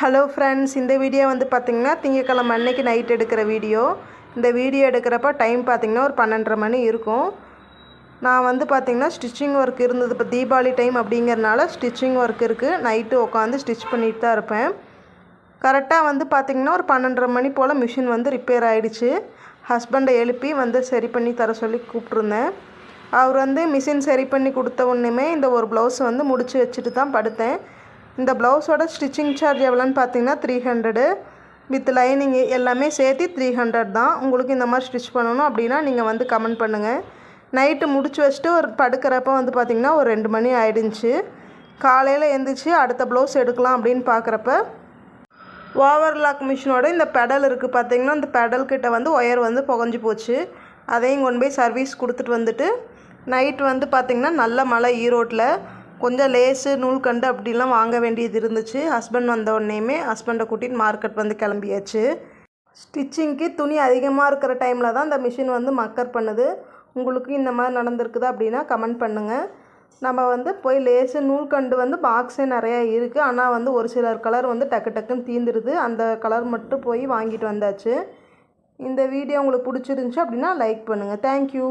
Hello friends இந்த video வந்து பார்த்திங்கன்னா திங்கக்கிழமை அன்னைக்கு நைட் எடுக்கிற வீடியோ இந்த வீடியோ எடுக்கிறப்ப டைம் பார்த்திங்கன்னா ஒரு பன்னெண்டரை மணி இருக்கும். நான் வந்து பார்த்திங்கன்னா ஸ்டிச்சிங் ஒர்க் இருந்தது. இப்போ தீபாவளி டைம் அப்படிங்கிறனால ஸ்டிச்சிங் ஒர்க் இருக்குது நைட்டு உட்காந்து ஸ்டிச் பண்ணிட்டு தான் இருப்பேன். கரெக்டாக வந்து பார்த்திங்கன்னா ஒரு பன்னெண்டரை மணி போல் மிஷின் வந்து ரிப்பேர் ஆகிடுச்சு ஹஸ்பண்டை எழுப்பி வந்து சரி பண்ணி தர சொல்லி கூப்பிட்ருந்தேன் அவர் வந்து மிஷின் சரி பண்ணி கொடுத்த உடனேமே இந்த ஒரு ப்ளவுஸ் வந்து முடித்து வச்சுட்டு தான் படுத்தேன். இந்த ப்ளவுஸோட ஸ்டிச்சிங் சார்ஜ் எவ்வளோன்னு பார்த்தீங்கன்னா த்ரீ ஹண்ட்ரடு வித் லைனிங் எல்லாமே சேர்த்து த்ரீ ஹண்ட்ரட் தான். உங்களுக்கு இந்த மாதிரி ஸ்டிச் பண்ணணும் அப்படின்னா நீங்கள் வந்து கமெண்ட் பண்ணுங்கள் நைட்டு முடிச்சு வச்சுட்டு ஒரு படுக்கிறப்ப வந்து பார்த்திங்கன்னா ஒரு ரெண்டு மணி ஆயிடுச்சு. காலையில் எழுந்திரிச்சு அடுத்த ப்ளவுஸ் எடுக்கலாம் அப்படின்னு பார்க்குறப்ப ஓவர்லாக் மிஷினோட இந்த பெடல் இருக்குது பார்த்திங்கன்னா இந்த பெடல் கிட்ட வந்து ஒயர் வந்து புகஞ்சு போச்சு. அதையும் கொண்டு போய் சர்வீஸ் கொடுத்துட்டு வந்துட்டு நைட் வந்து பார்த்திங்கன்னா நல்ல மழை ஈரோட்டில். கொஞ்சம் லேஸு நூல்கண்டு அப்படிலாம் வாங்க வேண்டியது இருந்துச்சு. ஹஸ்பண்ட் வந்த உடனேயுமே ஹஸ்பண்டை கூட்டிகிட்டு மார்க்கெட் வந்து கிளம்பியாச்சு. ஸ்டிச்சிங்க்கு துணி அதிகமாக இருக்கிற டைமில் தான் இந்த மிஷின் வந்து மக்கர் பண்ணுது. உங்களுக்கு இந்த மாதிரி நடந்திருக்குது அப்படின்னா கமெண்ட் பண்ணுங்கள் நம்ம வந்து போய் லேஸு நூல்கண்டு வந்து பாக்ஸே நிறையா இருக்குது ஆனால் வந்து ஒரு சிலர் கலர் வந்து டக்கு டக்குன்னு தீந்துருது. அந்த கலர் மட்டும் போய் வாங்கிட்டு வந்தாச்சு. இந்த வீடியோ உங்களுக்கு பிடிச்சிருந்துச்சி அப்படின்னா லைக் பண்ணுங்கள் தேங்க்யூ